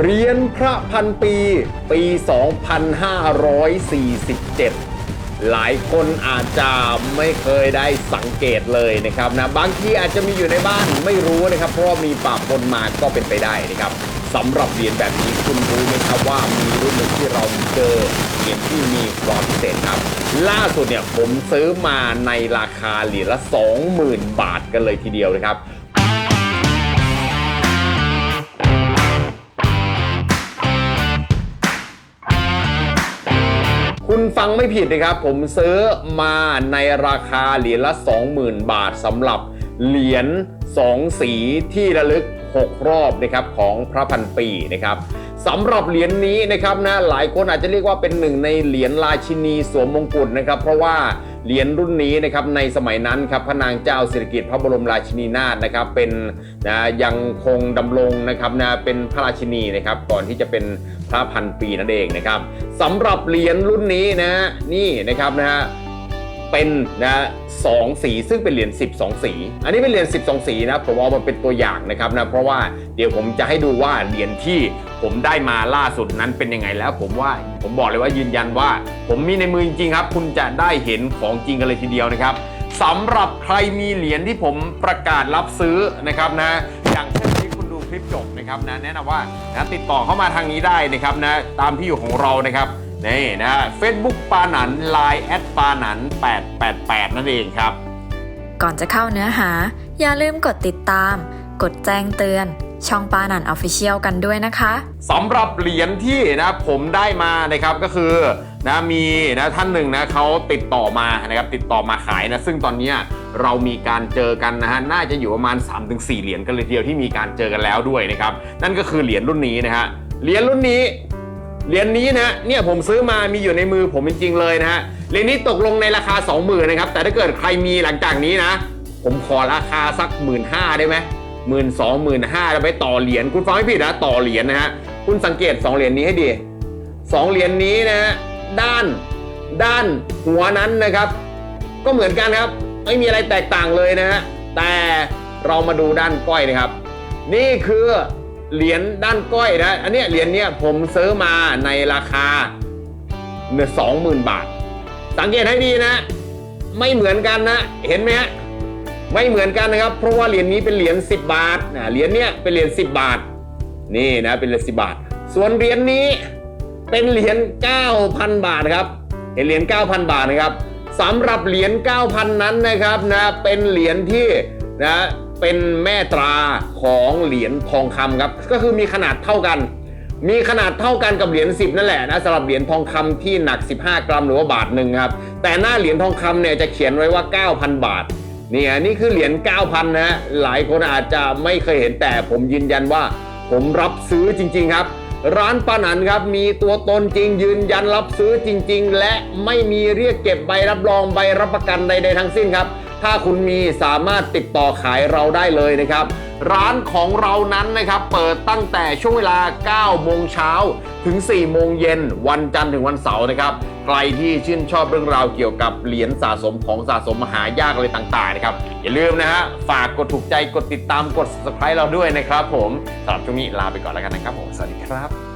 เหรียญพระพันปี ปี 2547 หลายคนอาจจะไม่เคยได้สังเกตเลยนะครับนะบางทีอาจจะมีอยู่ในบ้านไม่รู้นะครับ เพราะมีปะปนมาก็เป็นไปได้นะครับสำหรับเหรียญแบบนี้คุณรู้ไหมครับว่ามีรุ่นหนึ่งที่เราเจอเหรียญที่มีความพิเศษครับ ล่าสุดเนี่ยผมซื้อมาในราคาเหรียญละ 20,000 บาทกันเลยทีเดียวนะครับ คุณฟังไม่ผิดนะครับ ผมซื้อมาในราคาเหรียญละ 20,000 บาทสำหรับเหรียญ2 สีที่ระลึก 6 รอบนะครับของพระพันปีนะครับ สำหรับเหรียญนี้นะครับนะหลายคนอาจจะเรียกว่าเป็นหนึ่งในเหรียญราชินีสวมมงกุฎนะครับ เพราะว่าเหรียญรุ่นนี้นะครับในสมัยนั้นครับพระนางเจ้าสิริกิติ์พระบรมราชินีนาถนะครับเป็นนะยังคงดำรงนะครับนะเป็นพระราชินีนะครับก่อนที่จะเป็นพระพันปีนั่นเองนะครับสำหรับเหรียญรุ่นนี้นะนี่นะครับนะฮะเป็นนะสองสีซึ่งเป็นเหรียญ12 สี อันนี้เป็นเหรียญ12 สีนะผมเอามาเป็นตัวอย่างนะครับนะเพราะว่าเดี๋ยวผมจะให้ดูว่าเหรียญที่ ผมได้มาล่าสุดนั้นเป็นยังไงแล้ว ผมว่าผมบอกเลยว่ายืนยันว่า ผมมีในมือจริงๆครับ คุณจะได้เห็นของจริงกันเลยทีเดียวนะครับสำหรับใครมีเหรียญที่ผมประกาศรับซื้อนะครับนะอย่างเช่นที่คุณดูคลิปจบนะครับนะแนะนำว่านะติดต่อเข้ามาทางนี้ได้นะครับนะตามที่อยู่ของเรานะครับนี่นะเฟซบุ๊กปาหนัน Line แอดปาหนัน888 นั่นเองครับ ก่อนจะเข้าเนื้อหา อย่าลืมกดติดตาม กดแจ้งเตือน ช่องปานันออฟฟิเชียลกันด้วยนะคะสำหรับเหรียญที่นะผมได้มานะครับก็คือนะมีนะท่านหนึ่งนะเขาติดต่อมานะครับติดต่อมาขายนะซึ่งตอนนี้เรามีการเจอกันนะฮะน่าจะอยู่ประมาณ 3-4 เหรียญกันเลยทีเดียวที่มีการเจอกันแล้วด้วยนะครับนั่นก็คือเหรียญรุ่นนี้นะฮะเหรียญรุ่นนี้เหรียญนี้นะเนี่ยผมซื้อมามีอยู่ในมือผมจริงๆเลยนะฮะเหรียญนี้ตกลงในราคา 20,000นะครับแต่ถ้าเกิดใครมีหลังจากนี้นะ ผมขอราคาสัก 1 5ื่นได้ไหม หมื่นสองหมื่นห้าแล้วไปต่อเหรียญคุณฟังไม่ผิดนะต่อเหรียญนะฮะคุณสังเกต 2 เหรียญนี้ให้ดีสองเหรียญนี้นะฮะด้านด้านหัวนั้นนะครับ ก็เหมือนกันครับ ไม่มีอะไรแตกต่างเลยนะฮะแต่เรามาดูด้านก้อยนะครับ นี่คือเหรียญด้านก้อยนะอันเนี้ยเหรียญเนี้ยผมซื้อมาในราคาเนื้อสองหมื่นบาท สังเกตให้ดีนะ ไม่เหมือนกันนะ เห็นไหมฮะ ไม่เหมือนกันนะครับ เพราะว่าเหรียญนี้เป็นเหรียญ10 บาทนะเหรียญเนี้ยเป็นเหรียญ10 บาท นี่นะเป็นเหรียญ10 บาท ส่วนเหรียญนี้เป็นเหรียญ9,000 บาทครับเห็นเหรียญ9,000 บาทนะครับสำหรับเหรียญ9,000 นั้นนะครับนะเป็นเหรียญที่นะเป็นแม่ตราของเหรียญทองคำครับ ก็คือมีขนาดเท่ากัน มีขนาดเท่ากันกับเหรียญ10 นั่นแหละนะสำหรับเหรียญทองคำที่หนัก 15 กรัมหรือว่าบาทหนึ่งครับ แต่หน้าเหรียญทองคำเนี่ยจะเขียนไว้ว่า 9,000 บาท เนี่ยนี่คือเหรียญ 9,000 นะฮะ หลายคนอาจจะไม่เคยเห็นแต่ผมยืนยันว่า ผมรับซื้อจริง ๆ ครับ ร้านปานันครับ มีตัวตนจริงยืนยันรับซื้อจริง ๆ และไม่มีเรียกเก็บใบรับรองใบรับประกันใดๆทั้งสิ้นครับ ถ้าคุณมีสามารถติดต่อขายเราได้เลยนะครับ ร้านของเรานั้นนะครับ เปิดตั้งแต่ช่วงเวลา 9 โมงเช้าถึง 4 โมงเย็นวันจันทร์ถึงวันเสาร์นะครับ ใครที่ชื่นชอบเรื่องราวเกี่ยวกับเหรียญสะสมของสะสมมหายากอะไรต่างๆนะครับ อย่าลืมนะฮะ ฝากกดถูกใจกดติดตามกด subscribe เราด้วยนะครับผมสำหรับช่วงนี้ลาไปก่อนแล้วกันนะครับผม สวัสดีครับ